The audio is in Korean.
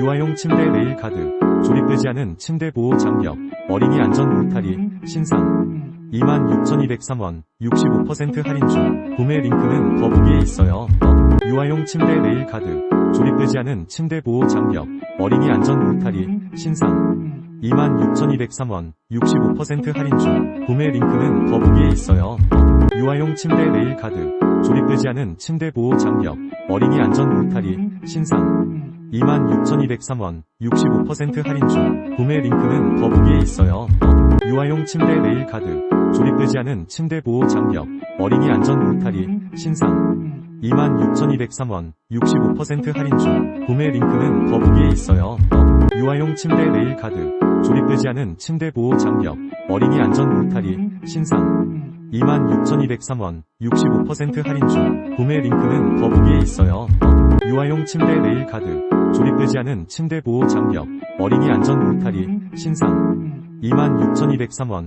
유아용 침대 레일 가드, 조립되지 않은 침대 보호 장벽, 어린이 안전 울타리, 신상. 26,203원, 65% 할인 중, 구매 링크는 더보기에 있어요. 유아용 침대 레일 가드, 조립되지 않은 침대 보호 장벽, 어린이 안전 울타리, 신상. 26,203원, 65% 할인 중, 구매 링크는 더보기에 있어요. 유아용 침대 레일 가드, 조립되지 않은 침대 보호 장벽, 어린이 안전 울타리, 신상. 26,203원, 65% 할인 중, 구매 링크는 더보기에 있어요. 유아용 침대 레일 가드, 조립되지 않은 침대 보호 장벽, 어린이 안전 울타리, 신상. 26,203원, 65% 할인 중, 구매 링크는 더보기에 있어요. 유아용 침대 레일 가드, 조립되지 않은 침대 보호 장벽, 어린이 안전 울타리, 신상. 26,203원, 65% 할인 중, 구매 링크는 더보기에 있어요. 유아용 침대 레일 가드, 조립되지 않은 침대 보호 장벽, 어린이 안전 울타리, 신상. 26,203원,